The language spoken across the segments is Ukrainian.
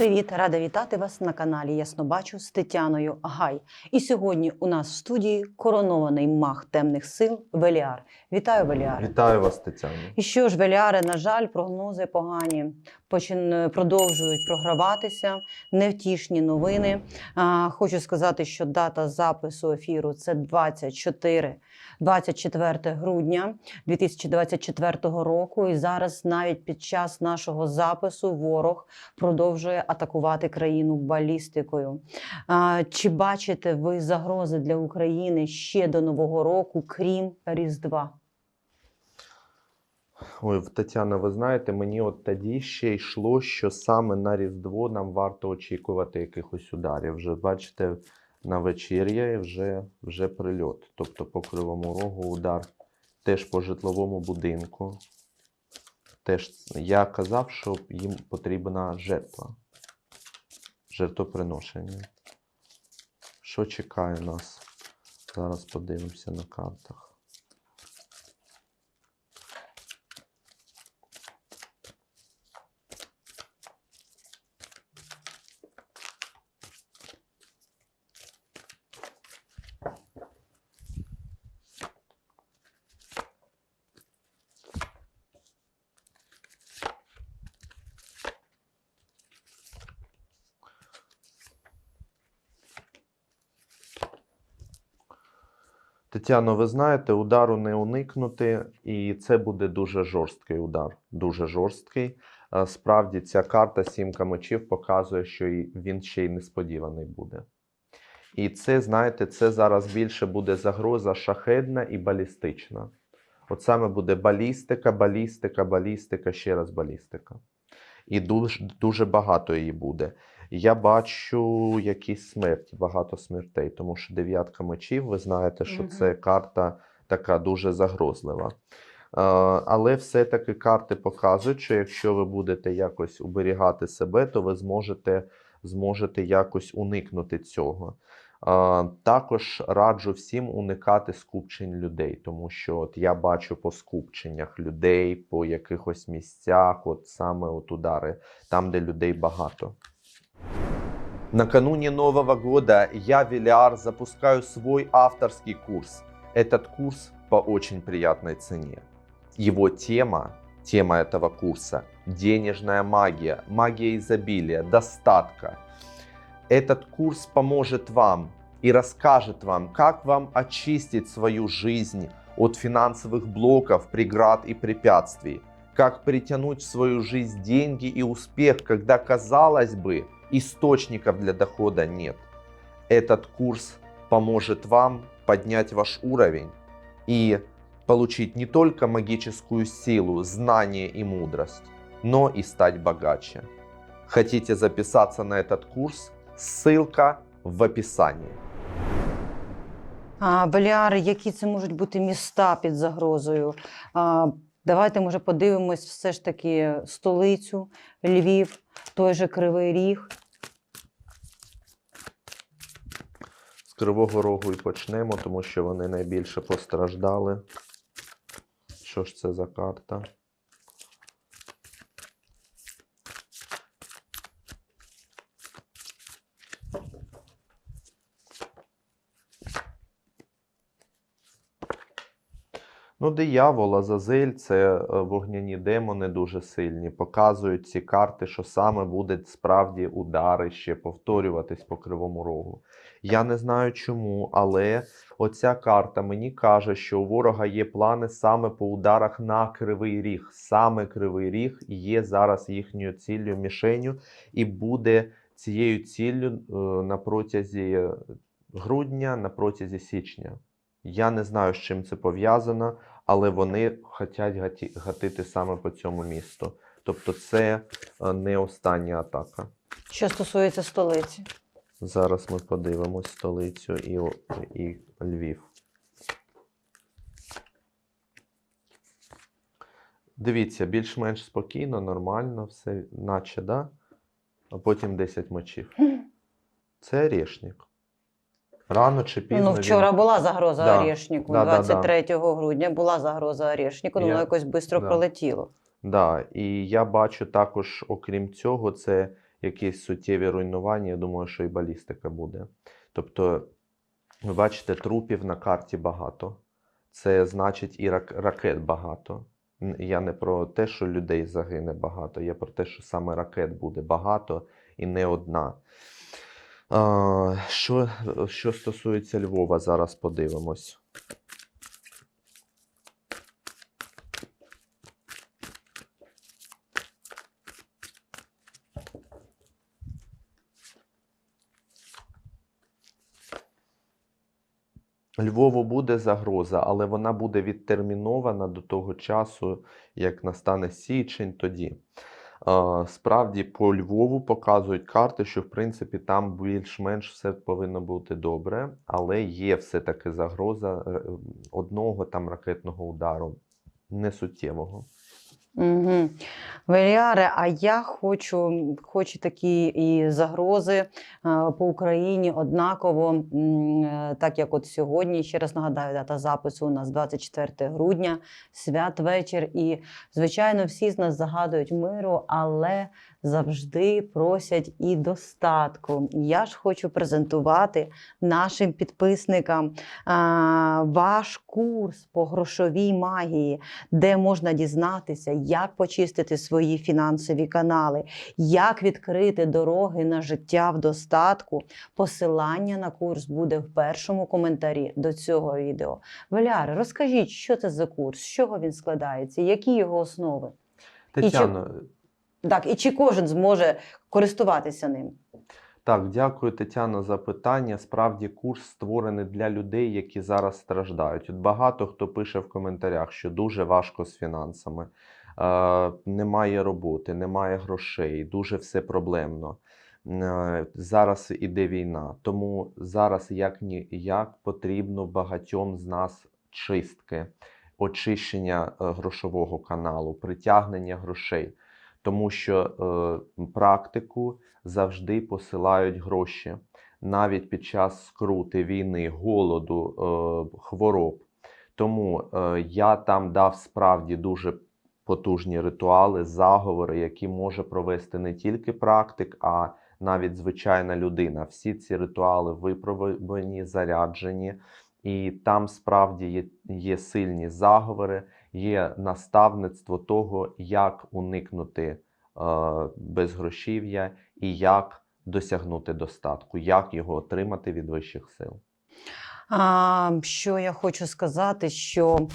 привіт! Рада вітати вас на каналі Яснобачу з Тетяною Гай. І сьогодні у нас в студії коронований маг темних сил Веліар. Вітаю, Веліаре! Вітаю вас, Тетяно. І що ж, Веліаре, на жаль, прогнози погані. Почин... Продовжують програватися невтішні новини. А, хочу сказати, що дата запису ефіру це 24, 24 грудня 2024 року. І зараз навіть під час нашого запису ворог продовжує атакувати країну балістикою. Чи бачите ви загрози для України ще до Нового року, крім Різдва? Ой, Тетяна, ви знаєте, мені от тоді ще йшло, що саме на Різдво нам варто очікувати якихось ударів. Вже бачите, на вечір'я і вже, вже прильот. Тобто по Кривому Рогу удар теж по житловому будинку. Теж я казав, що їм потрібна жертва. Жертвоприношення. Що чекає нас? Зараз подивимося на картах. Тетяно, ви знаєте, удару не уникнути, і це буде дуже жорсткий удар. Дуже жорсткий. Справді, ця карта сімка мечів показує, що він ще й несподіваний буде. І це, знаєте, це зараз більше буде загроза шахедна і балістична. От саме буде балістика, балістика, балістика, ще раз балістика. І дуже, дуже багато її буде. Я бачу якісь смерті, багато смертей, тому що дев'ятка мечів, ви знаєте, що це карта така дуже загрозлива. Але все-таки карти показують, що якщо ви будете якось уберігати себе, то ви зможете, зможете якось уникнути цього. Також раджу всім уникати скупчень людей, тому що от я бачу по скупченнях людей, по якихось місцях, от саме от удари, там, де людей багато. Накануне Нового года я, Велиар, запускаю свой авторский курс. Этот курс по очень приятной цене. Его тема, тема этого курса – денежная магия, магия изобилия, достатка. Этот курс поможет вам и расскажет вам, как вам очистить свою жизнь от финансовых блоков, преград и препятствий, как притянуть в свою жизнь деньги и успех, когда, казалось бы, источников для дохода нет. Этот курс поможет вам поднять ваш уровень и получить не только магическую силу, знание и мудрость, но и стать богаче. Хотите записаться на этот курс? Ссылка в описании. А, Беліари, які це можуть бути міста під загрозою? А, давайте, може, подивимось все ж таки столицю, Львів, той же Кривий Ріг. З Кривого Рогу і почнемо, тому що вони найбільше постраждали. Що ж це за карта? Ну, диявол, Азазель це е, вогняні демони дуже сильні. Показують ці карти, що саме буде справді удари ще повторюватись по кривому рогу. Я не знаю чому, але оця карта мені каже, що у ворога є плани саме по ударах на кривий ріг. Саме кривий ріг є зараз їхньою ціллю, мішенью, і буде цією ціллю е, на протязі грудня, на протязі січня. Я не знаю, з чим це пов'язано, але вони хочуть гати- гатити саме по цьому місту. Тобто це е, не остання атака. Що стосується столиці. Зараз ми подивимось столицю і, і Львів. Дивіться, більш-менш спокійно, нормально, все, наче, да? А потім 10 мочів. Це Орешник. Рано чи пізно. Ну, він- вчора була загроза Да. Орешнику, Да, да, да. 23 грудня була загроза Орешнику, але Я- воно якось швидко да. пролетіло. Да, і я бачу також, окрім цього, це якісь суттєві руйнування, я думаю, що і балістика буде. Тобто, ви бачите, трупів на карті багато. Це значить і рак- ракет багато. Я не про те, що людей загине багато, я про те, що саме ракет буде багато і не одна. Що, що стосується Львова, зараз подивимось. Львову буде загроза, але вона буде відтермінована до того часу, як настане січень тоді. Справді по Львову показують карти, що в принципі там більш-менш все повинно бути добре, але є все-таки загроза е, одного там ракетного удару, не суттєвого. Угу. Веліаре, а я хочу, хочу такі і загрози е, по Україні однаково, е, так як от сьогодні, ще раз нагадаю, дата запису у нас 24 грудня, святвечір. І, звичайно, всі з нас загадують миру, але завжди просять і достатку. Я ж хочу презентувати нашим підписникам ваш курс по грошовій магії де можна дізнатися, як почистити свої фінансові канали, як відкрити дороги на життя в достатку. Посилання на курс буде в першому коментарі до цього відео. Валяри, розкажіть, що це за курс, з чого він складається, які його основи? Тетяно, Так, і чи кожен зможе користуватися ним? Так, дякую, Тетяно, за питання. Справді, курс створений для людей, які зараз страждають. От багато хто пише в коментарях, що дуже важко з фінансами, е, немає роботи, немає грошей, дуже все проблемно. Е, Зараз іде війна, тому зараз як ніяк потрібно багатьом з нас чистки, очищення е, грошового каналу, притягнення грошей, тому що е, практику завжди посилають гроші навіть під час скрути, війни, голоду, е, хвороб. Тому е, я там дав справді дуже потужні ритуали, заговори, які може провести не тільки практик, а навіть звичайна людина. Всі ці ритуали випробувані, заряджені, і там справді є, є сильні заговори, є наставництво того, як уникнути е, безгрошів'я і як досягнути достатку, як його отримати від вищих сил. А, що я хочу сказати, що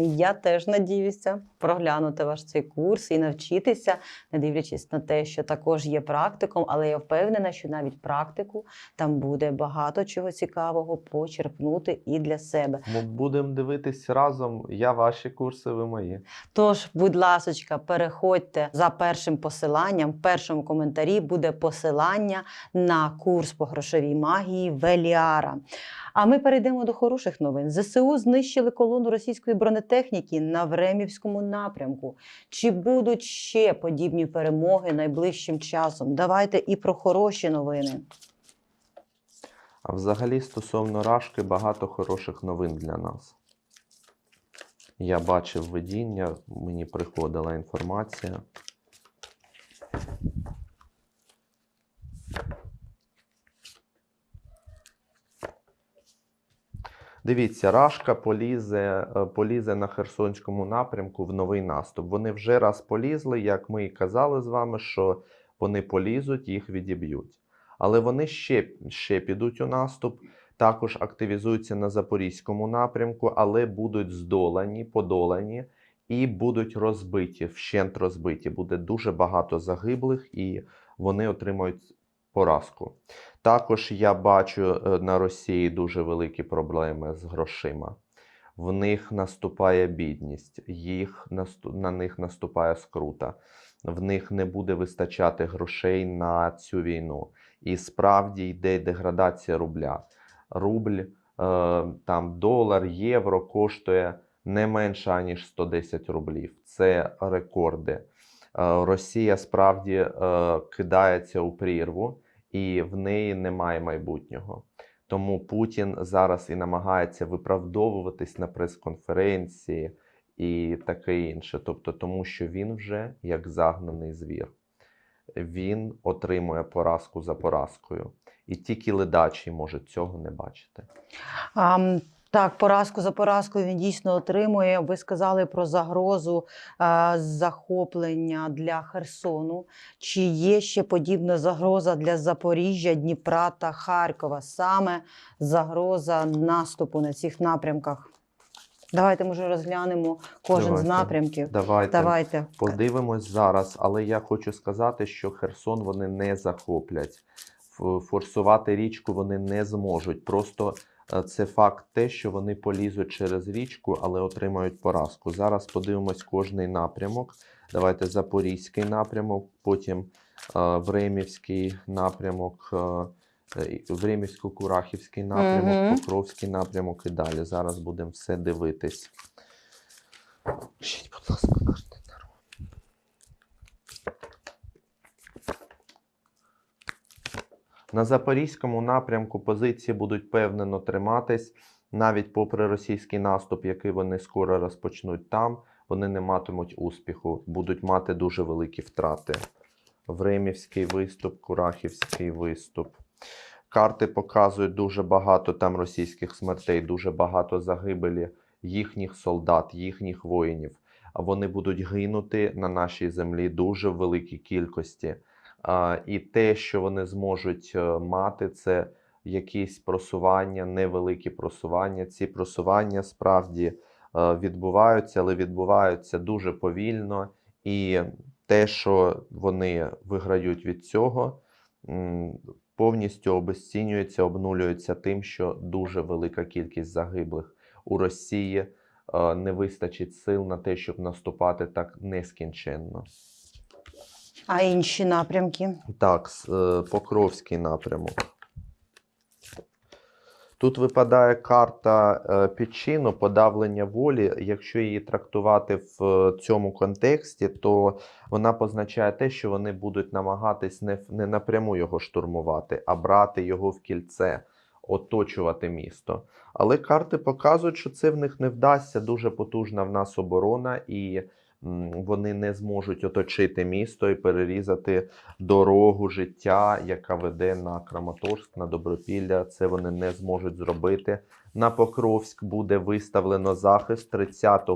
я теж надіюся проглянути ваш цей курс і навчитися, не дивлячись на те, що також є практиком, але я впевнена, що навіть практику там буде багато чого цікавого почерпнути і для себе. Ми будемо дивитись разом. Я ваші курси, ви мої. Тож, будь ласочка, переходьте за першим посиланням. В першому коментарі буде посилання на курс по грошовій магії Веліара. А ми перейдемо до хороших новин. ЗСУ знищили колону російської бронетехніки на Времівському напрямку. Чи будуть ще подібні перемоги найближчим часом? Давайте і про хороші новини. А взагалі, стосовно Рашки, багато хороших новин для нас. Я бачив видіння, мені приходила інформація. Дивіться, Рашка полізе, е, полізе на Херсонському напрямку в новий наступ. Вони вже раз полізли, як ми і казали з вами, що вони полізуть, їх відіб'ють. Але вони ще, ще підуть у наступ, також активізуються на Запорізькому напрямку, але будуть здолані, подолані і будуть розбиті, вщент розбиті. Буде дуже багато загиблих, і вони отримають поразку. Також я бачу е, на Росії дуже великі проблеми з грошима. В них наступає бідність, їх, на них наступає скрута. В них не буде вистачати грошей на цю війну. І справді йде деградація рубля. Рубль, е, там долар, євро коштує не менше аніж 110 рублів. Це рекорди. Е, Росія справді кидається у прірву, і в неї немає майбутнього. Тому Путін зараз і намагається виправдовуватись на прес-конференції і таке інше. Тобто, тому що він вже як загнаний звір. він отримує поразку за поразкою. І тільки ледачі може цього не бачити. М, так, поразку за поразкою він дійсно отримує. Ви сказали про загрозу а, захоплення для Херсону. Чи є ще подібна загроза для Запоріжжя, Дніпра та Харкова? Саме загроза наступу на цих напрямках? Давайте, може, розглянемо кожен з напрямків. Давайте, Давайте. подивимось зараз, але я хочу сказати, що Херсон вони не захоплять. Форсувати річку вони не зможуть. Просто е, це факт те, що вони полізуть через річку, але отримають поразку. Зараз подивимось кожний напрямок. Давайте Запорізький напрямок, потім е, Времівський напрямок, е, Времівсько-Курахівський напрямок, Мгм. Покровський напрямок і далі. Зараз будемо все дивитись. Пишіть, будь ласка, карти Таро. На запорізькому напрямку позиції будуть впевнено триматись, навіть попри російський наступ, який вони скоро розпочнуть там, вони не матимуть успіху, будуть мати дуже великі втрати. Времівський виступ, Курахівський виступ. Карти показують дуже багато там російських смертей, дуже багато загибелі їхніх солдат, їхніх воїнів. Вони будуть гинути на нашій землі дуже в великій кількості. І те, що вони зможуть е, мати, це якісь просування, невеликі просування. Ці просування справді е, відбуваються, але відбуваються дуже повільно. І те, що вони виграють від цього, повністю обезцінюється, обнулюється тим, що дуже велика кількість загиблих у Росії е, не вистачить сил на те, щоб наступати так нескінченно. А інші напрямки? Так, е, Покровський напрямок. Тут випадає карта е, підчину, подавлення волі. Якщо її трактувати в е, цьому контексті, то вона позначає те, що вони будуть намагатись не, не напряму його штурмувати, а брати його в кільце, оточувати місто. Але карти показують, що це в них не вдасться. Дуже потужна в нас оборона, і вони не зможуть оточити місто і перерізати дорогу життя, яка веде на Краматорськ, на Добропілля. Це вони не зможуть зробити. На Покровськ буде виставлено захист 30,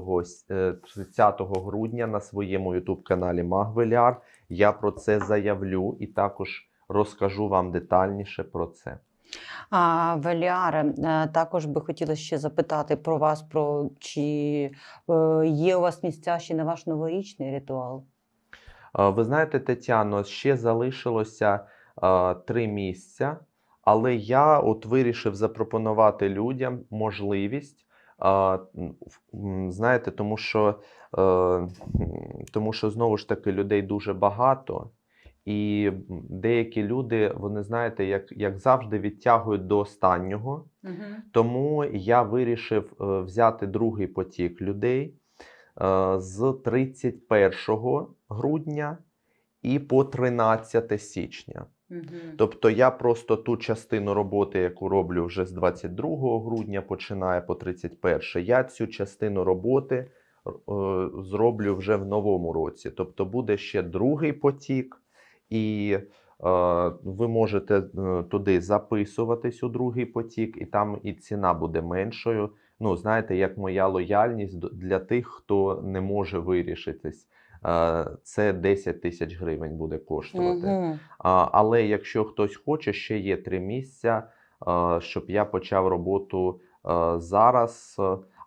е, 30 грудня на своєму ютуб-каналі Магвеляр. Я про це заявлю і також розкажу вам детальніше про це. А, Веліаре, е, також би хотіла ще запитати про вас, про чи е, є у вас місця ще на ваш новорічний ритуал? Ви знаєте, Тетяно, ще залишилося три місця, але я от вирішив запропонувати людям можливість. Знаєте, тому що, е, тому що знову ж таки людей дуже багато, і деякі люди, вони знаєте, як, як завжди відтягують до останнього. Тому я вирішив е, взяти другий потік людей е, з 31 грудня і по 13 січня. Тобто я просто ту частину роботи, яку роблю вже з 22 грудня, починає по 31, я цю частину роботи е, зроблю вже в новому році. Тобто буде ще другий потік, і е, ви можете е, туди записуватись у другий потік, і там і ціна буде меншою. Ну, знаєте, як моя лояльність для тих, хто не може вирішитись. Е, Це 10 тисяч гривень буде коштувати. А, але якщо хтось хоче, ще є три місця, щоб я почав роботу зараз.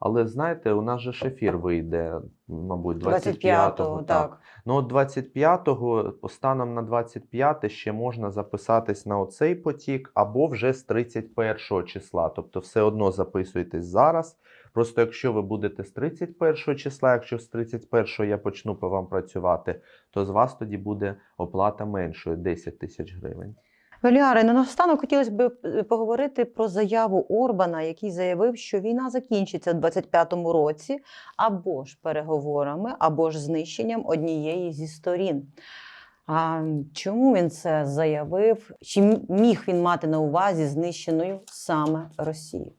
Але знаєте, у нас же ж ефір вийде, мабуть, 25-го. 25-го, так. Ну, от 25-го, станом на 25 ще можна записатись на оцей потік, або вже з 31 числа. Тобто, все одно записуйтесь зараз. Просто якщо ви будете з 31 числа, якщо з 31 я почну по вам працювати, то з вас тоді буде оплата меншою 10 тисяч гривень. Веліаре, на наостанок хотілося б е, поговорити про заяву Орбана, який заявив, що війна закінчиться у 25-му році або ж переговорами, або ж знищенням однієї зі сторін. А чому він це заявив? Чи міг він мати на увазі знищеною саме Росію?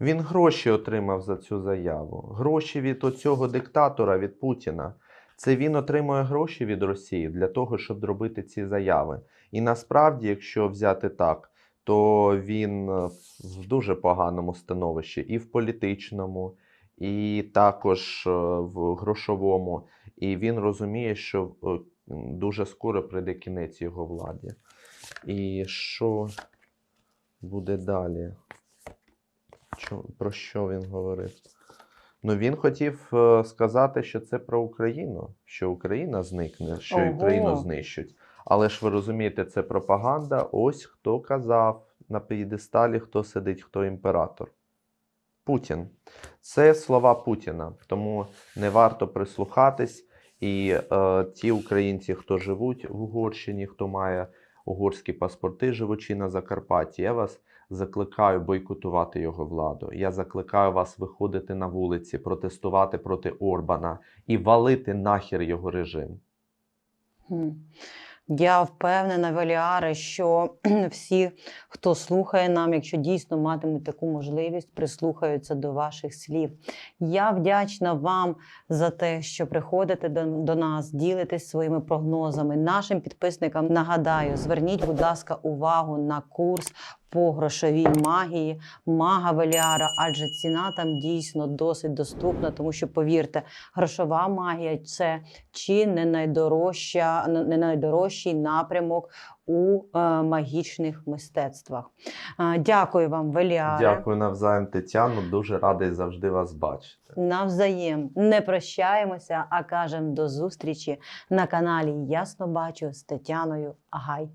Він гроші отримав за цю заяву. Гроші від оцього диктатора, від Путіна. Це він отримує гроші від Росії для того, щоб зробити ці заяви. І насправді, якщо взяти так, то він е, в дуже поганому становищі і в політичному, і також е, в грошовому. І він розуміє, що е, дуже скоро прийде кінець його владі. І що буде далі? Про що він говорив? Ну, він хотів е, сказати, що це про Україну, що Україна зникне, що Ого. Україну знищать. Але ж ви розумієте, це пропаганда. Ось хто казав на п'єдесталі, хто сидить, хто імператор. Путін. Це слова Путіна, тому не варто прислухатись. І е, ті українці, хто живуть в Угорщині, хто має угорські паспорти, живучи на Закарпатті, я вас закликаю бойкотувати його владу. Я закликаю вас виходити на вулиці, протестувати проти Орбана і валити нахер його режим. Я впевнена, Веліаре, що всі, хто слухає нам, якщо дійсно матимуть таку можливість, прислухаються до ваших слів. Я вдячна вам за те, що приходите до, до нас, ділитесь своїми прогнозами. Нашим підписникам нагадаю, зверніть, будь ласка, увагу на курс по грошовій магії мага Веліара, адже ціна там дійсно досить доступна, тому що повірте, грошова магія це чи не найдорожча, не найдорожчий напрямок у е, магічних мистецтвах. Е, дякую вам, Веліаре. Дякую навзаєм, Тетяно. Дуже радий завжди вас бачити. Навзаєм не прощаємося, а кажемо до зустрічі на каналі Ясно Бачу з Тетяною Агай.